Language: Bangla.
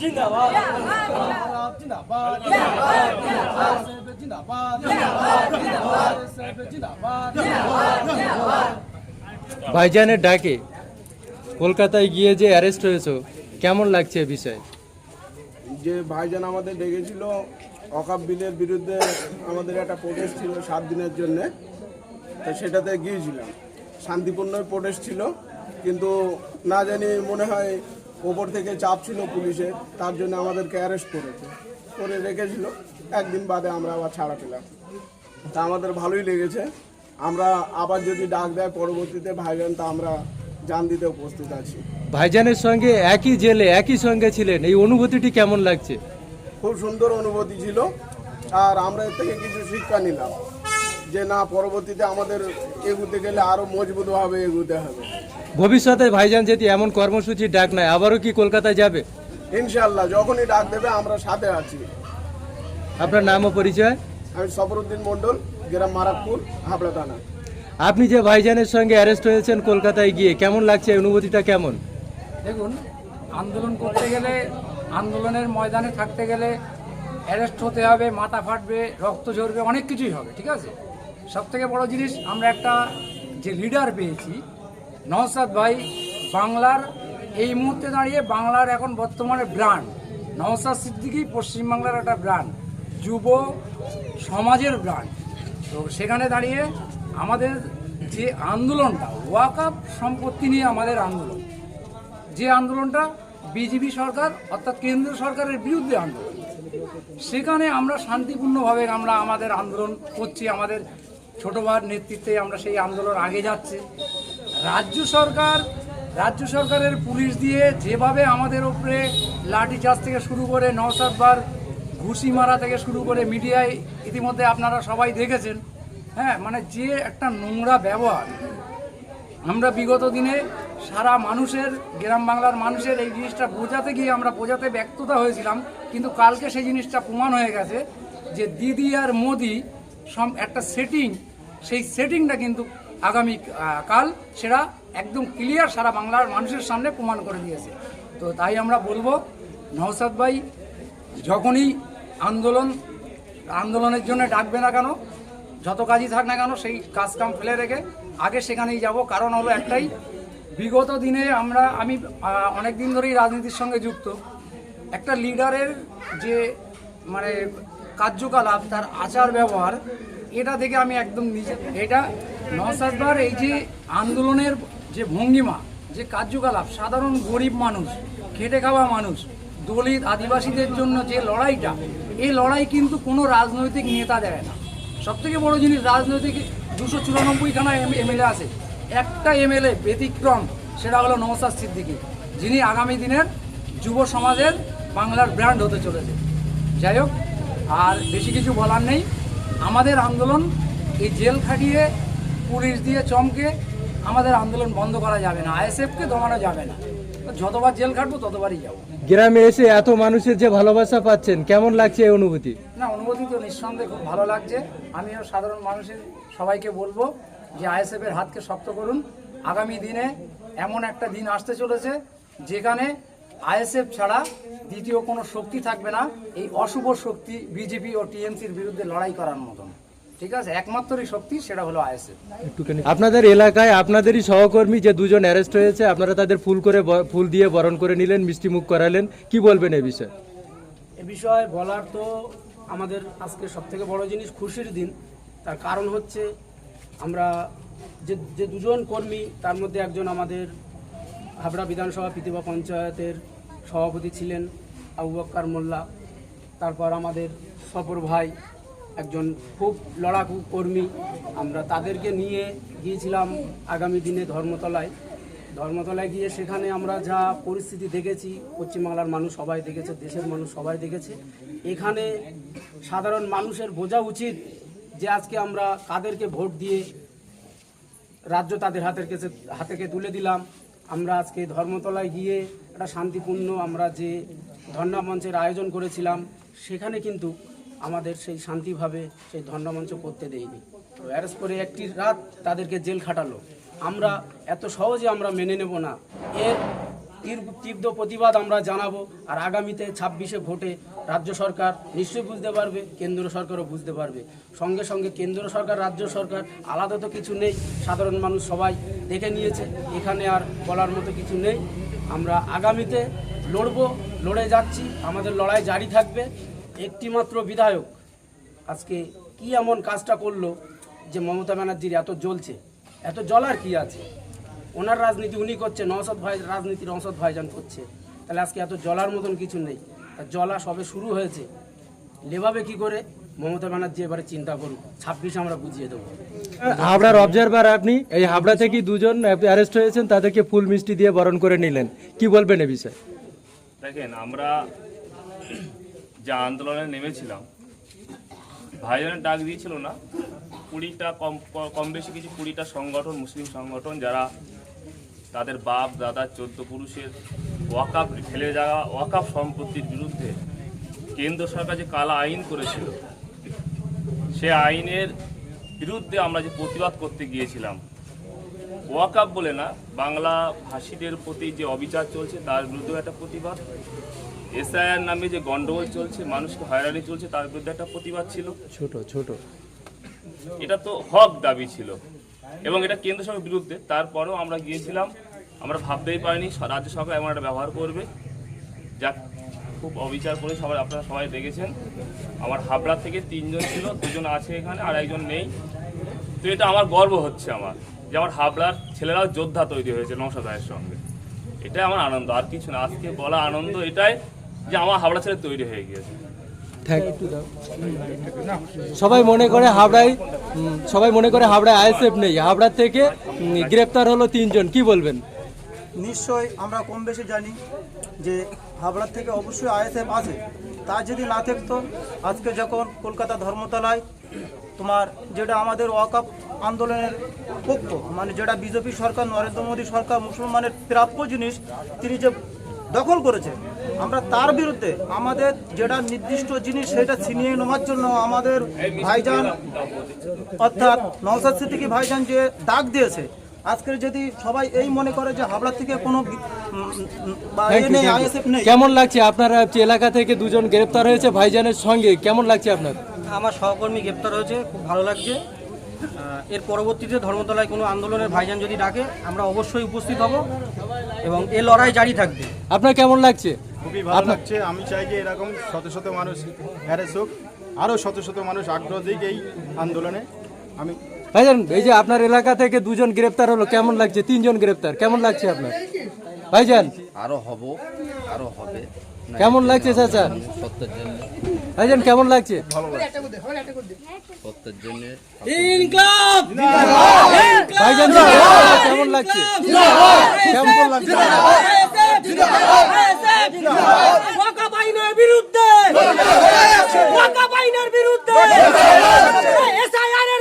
জিন্দাবাদ। ভাইজানের ডাকে কলকাতায় গিয়ে যে অ্যারেস্ট হয়েছে কেমন লাগছে এ বিষয়ে? যে ভাইজান আমাদের ডেকেছিল অকাপ বিলের বিরুদ্ধে আমাদের একটা প্রোটেস্ট ছিল সাত দিনের জন্যে। তো সেটাতে গিয়েছিলাম। শান্তিপূর্ণ প্রোটেস্ট ছিল। কিন্তু না জানি মনে হয় ওপর থেকে চাপ ছিল পুলিশের তার জন্য আমাদেরকে অ্যারেস্ট করেছে করে রেখেছিল। একদিন বাদে আমরা আবার ছাড়া পেলাম। তা আমাদের ভালোই লেগেছে। আমরা আবার যদি ডাক দেয় পরবর্তীতে ভাইজান, তা আমরা জান দিতে উপস্থিত আছি। ভাইজানের সঙ্গে একই জেলে, একই সঙ্গে ছিলেন। এই অনুভূতিটি কেমন লাগছে? খুব সুন্দর অনুভূতি ছিল। আর আমরা এর থেকে কিছু শিক্ষা নিলাম যে না পরবর্তীতে আমাদের এগুতে গেলে আরও মজবুতভাবে এগুতে হবে। ভবিষ্যতে ভাইজান যদি এমন কর্মসূচি ডাক নেয় আবারও কি কলকাতায় যাবে? ইনশাল্লাহ যখনই ডাক দেবে আমরা সাথে আছি। আপনার নাম ও পরিচয়? আমি সফরুদ্দিন মণ্ডল গ্রাম মারাকপুর হাবড়া থানা। আপনি যে ভাইজানের সঙ্গে অ্যারেস্ট হয়েছেন কলকাতায় গিয়ে কেমন লাগছে অনুভূতিটা কেমন? দেখুন আন্দোলন করতে গেলে আন্দোলনের ময়দানে থাকতে গেলে অ্যারেস্ট হতে হবে, মাথা ফাটবে, রক্ত ঝরবে, অনেক কিছুই হবে, ঠিক আছে? সব থেকে বড় জিনিস, আমরা একটা যে লিডার পেয়েছি নওসাদ ভাই, বাংলার এই মুহূর্তে দাঁড়িয়ে বাংলার এখন বর্তমানে ব্র্যান্ড নওসাদ সিদ্দিকি পশ্চিমবাংলার একটা ব্র্যান্ড যুব সমাজের ব্র্যান্ড তো সেখানে দাঁড়িয়ে আমাদের যে আন্দোলনটা ওয়াকাপ সম্পত্তি নিয়ে আমাদের আন্দোলন। যে আন্দোলনটা বিজেপি সরকার, অর্থাৎ কেন্দ্রীয় সরকারের বিরুদ্ধে আন্দোলন। সেখানে আমরা শান্তিপূর্ণভাবে আমরা আমাদের আন্দোলন করছি, আমাদের ছোট ভাইয়ের নেতৃত্বে আমরা সেই আন্দোলন আগে যাচ্ছে। রাজ্য সরকার, রাজ্য সরকারের পুলিশ দিয়ে যেভাবে আমাদের উপরে লাঠিচার্জ থেকে শুরু করে নওসাদ বার ঘুষি মারা থেকে শুরু করে মিডিয়ায় ইতিমধ্যে আপনারা সবাই দেখেছেন হ্যাঁ মানে যে একটা নোংরা ব্যবহার। আমরা বিগত দিনে সারা মানুষের, গ্রাম বাংলার মানুষের এই জিনিসটা বোঝাতে গিয়ে আমরা বোঝাতে ব্যক্ততা হয়েছিলাম, কিন্তু কালকে সেই জিনিসটা প্রমাণ হয়ে গেছে যে দিদি আর মোদি সম, একটা সেটিং সেই সেটিংটা কিন্তু আগামী কাল সেটা একদম ক্লিয়ার সারা বাংলার মানুষের সামনে প্রমাণ করে দিয়েছে। তো তাই আমরা বলব নওসাদ ভাই, যখনই আন্দোলন, আন্দোলনের জন্য ডাকবে না কেন, যত কাজই থাক না কেন, সেই কাজ কাম ফেলে রেখে আগে সেখানেই যাব, কারণ হলো একটাই বিগত দিনে আমরা, আমি অনেক দিন ধরেই রাজনীতির সঙ্গে যুক্ত। একটা লিডারের যে মানে কার্যকলাপ, তার আচার ব্যবহার, এটা থেকে আমি একদম নিজে, এটা নসাদবার এই যে আন্দোলনের যে ভঙ্গিমা, যে কার্যকলাপ, সাধারণ গরিব মানুষ, খেটে খাওয়া মানুষ, দলিত আদিবাসীদের জন্য যে লড়াইটা, এই লড়াই কিন্তু কোনো রাজনৈতিক নেতা দেয় না। সব থেকে বড় জিনিস, রাজনৈতিক দুশো চুরানব্বইখানা এমএলএ আছে। একটা এমএলএ ব্যতিক্রম সেটা হলো নওসাদ সিদ্দিকী। যিনি আগামী দিনের যুব সমাজের বাংলার ব্র্যান্ড হতে চলেছে যাই হোক আর বেশি কিছু বলার নেই। আমাদের আন্দোলন এই জেল খাটিয়ে পুলিশ দিয়ে চমকে আমাদের আন্দোলন বন্ধ করা যাবে না। আইএসএফকে দমানো যাবে না। যতবার জেল খাটবো ততবারই যাব। গ্রামে এসে এত মানুষের যে ভালোবাসা পাচ্ছেন কেমন লাগছে এই অনুভূতি? না অনুভূতি তো নিঃসন্দেহে খুব ভালো লাগছে। আমিও সাধারণ মানুষের সবাইকে বলব যে আইএসএফ এর হাতকে শক্ত করুন। আগামী দিনে এমন একটা দিন আসতে চলেছে যেখানে আইএসএফ ছাড়া দ্বিতীয় কোনো শক্তি থাকবে না। এই অশুভ শক্তি বিজেপি ও টিএমসির বিরুদ্ধে লড়াই করার মতন। ঠিক আছে? একমাত্রই শক্তি সেটা হলো আইএসএফ। একটুখানি আপনাদের এলাকায় আপনাদেরই সহকর্মী যে দুজন অ্যারেস্ট হয়েছে আপনারা তাদের ফুল করে ব- ফুল দিয়ে বরণ করে নিলেন মিষ্টি মুখ করালেন। কি বলবেন এ বিষয়ে? এ বিষয়ে বলার তো আমাদের আজকে সব থেকে বড় জিনিস খুশির দিন। তার কারণ হচ্ছে আমরা যে যে দুজন কর্মী, তার মধ্যে একজন আমাদের হাবড়া বিধানসভা পিতিবা পঞ্চায়েতের সভাপতি ছিলেন, আবু বক্কার মোল্লা। তারপর আমাদের সফর ভাই একজন খুব লড়াকু কর্মী। আমরা তাদেরকে নিয়ে গিয়েছিলাম আগামী দিনে ধর্মতলায়। ধর্মতলায় গিয়ে সেখানে আমরা যা পরিস্থিতি দেখেছি, পশ্চিমবাংলার মানুষ সবাই দেখেছে, দেশের মানুষ সবাই দেখেছে। এখানে সাধারণ মানুষের বোঝা উচিত যে আজকে আমরা কাদেরকে ভোট দিয়ে রাজ্য তাদের হাতের কাছে, হাতেকে তুলে দিলাম, আমরা আজকে ধর্মতলায় গিয়ে একটা শান্তিপূর্ণ আমরা যে ধর্ণা মঞ্চের আয়োজন করেছিলাম, সেখানে কিন্তু আমাদের সেই শান্তিভাবে সেই ধর্ণামঞ্চ করতে দেয়নি। তো অ্যারেস্ট করে একটি রাত তাদেরকে জেল খাটালো। আমরা এত সহজে আমরা মেনে নেব না। এর তীব্র প্রতিবাদ আমরা জানাব। আর আগামীতে ছাব্বিশে ভোটে রাজ্য সরকার নিশ্চয়ই বুঝতে পারবে, কেন্দ্র সরকারও বুঝতে পারবে। সঙ্গে সঙ্গে কেন্দ্র সরকার, রাজ্য সরকার, আলাদা তো কিছু নেই। সাধারণ মানুষ সবাই দেখে নিয়েছে, এখানে আর বলার মতো কিছু নেই। আমরা আগামীতে লড়বো, লড়ে যাচ্ছি, আমাদের লড়াই জারি থাকবে। একটিমাত্র বিধায়ক আজকে কি এমন কাজটা করল যে মমতা ব্যানার্জির এত জ্বলছে? এত জ্বলার কি আছে? ওনার রাজনীতি উনি করছে নওসাদ ভাই রাজনীতি নওসাদ ভাইজান করছে। তাহলে আজকে এত জলার মতন কিছু নেই। জ্বলা সবে শুরু হয়েছে। লেভাবে কি করে? মমতা ব্যানার্জি এবারে চিন্তা করুন ছাব্বিশ আমরা বুঝিয়ে দেবো। হাবড়ার অবজারভার আপনি এই হাবড়া থেকে দুজন অ্যারেস্ট হয়েছেন তাদেরকে ফুল মিষ্টি দিয়ে বরণ করে নিলেন। কি বলবেন এ বিষয়ে? দেখেন আমরা যে আন্দোলনে নেমেছিলাম ভাইজানের ডাক দিয়েছিল না। কুড়িটা কম কম বেশি কিছু কুড়িটা সংগঠন মুসলিম সংগঠন যারা তাদের বাপ দাদা চোদ্দ পুরুষের ওয়াকাপ ফেলে যাওয়া ওয়াকাপ সম্পত্তির বিরুদ্ধে কেন্দ্র সরকার যে কালা আইন করেছিল সে আইনের বিরুদ্ধে আমরা যে প্রতিবাদ করতে গিয়েছিলাম ওয়াকাপ বলে না বাংলা ভাষীদের প্রতি যে অবিচার চলছে তার বিরুদ্ধেও একটা প্রতিবাদ। এসআইআর নামে যে গন্ডগোল চলছে মানুষকে হয়রানি চলছে তার বিরুদ্ধে একটা প্রতিবাদ ছিল। ছোট ছোট। এটা তো হক দাবি ছিল। এবং এটা কেন্দ্র সরকারের বিরুদ্ধে। তারপরেও আমরা গিয়েছিলাম, আমরা ভাবতেই পারিনি রাজ্য সরকার এমন একটা ব্যবহার করবে। যা খুব অবিচার করে সবাই, আপনারা সবাই দেখেছেন। আমার হাবড়া থেকে তিনজন ছিল, দুজন আছে এখানে আর একজন নেই। তো এটা আমার গর্ব হচ্ছে আমার, যে আমার হাবড়ার ছেলেরাও যোদ্ধা তৈরি হয়েছে নৌসাদায়ের সঙ্গে। এটাই আমার আনন্দ, আর কিছু না। আজকে বলা আনন্দ এটাই যে আমার হাবড়া ছেলে তৈরি হয়ে গিয়েছে। সবাই মনে করে হাবড়ায় সবাই মনে করে হাবড়ায় আইএসএফ নেই। হাবড়া থেকে গ্রেপ্তার হলো তিনজন। কি বলবেন? নিশ্চয় আমরা কম বেশি জানি যে হাবড়ার থেকে অবশ্যই আইএসএফ আছে। তা যদি না থাকতো, আজকে যখন কলকাতা ধর্মতলায় তোমার যেটা আমাদের ওয়াকাপ আন্দোলনের পক্ষ মানে যেটা বিজেপি সরকার, নরেন্দ্র মোদী সরকার মুসলমানের প্রাপ্য জিনিস, তিনি যে দখল করেছে আমরা তার বিরুদ্ধে আমাদের যেটা নির্দিষ্ট জিনিস সেটা ছিনিয়ে নেওয়ার জন্য আমাদের ভাইজান অর্থাৎ নওসাদ সিদ্দিকী ভাইজান যে ডাক দিয়েছে আজকের যদি সবাই এই মনে করে যে হাবড়া থেকে কোনো কেমন লাগছে? আপনারা এলাকা থেকে দুজন গ্রেপ্তার হয়েছে ভাইজানের সঙ্গে কেমন লাগছে আপনার? আমার সহকর্মী গ্রেপ্তার হয়েছে খুব ভালো লাগছে। এর পরবর্তীতে ধর্মতলায় কোনো আন্দোলনের ভাইজান যদি ডাকে আমরা অবশ্যই উপস্থিত হব এবং এ লড়াই জারি থাকবে। আপনার কেমন লাগছে? খুবই ভালো লাগছে। আমি চাই যে এরকম শত শত মানুষ হ্যারেস হোক আরও শত শত মানুষ আগ্রহ দিক এই আন্দোলনে। আমি ভাইজান এই যে আপনার এলাকা থেকে দুজন গ্রেপ্তার হলো কেমন লাগছে? তিনজন গ্রেপ্তার কেমন লাগছে আপনার? ভাইজান আরও হব আরও হবে। কেমন লাগছে চাচা? সত্যের জন্য। ভাইজান কেমন লাগছে? সত্যের জন্য ভাইজান কেমন লাগছে? কেমন লাগছে? ওয়াকাব আইনের বিরুদ্ধে। ওয়াকাব আইনের বিরুদ্ধে। এসআইআর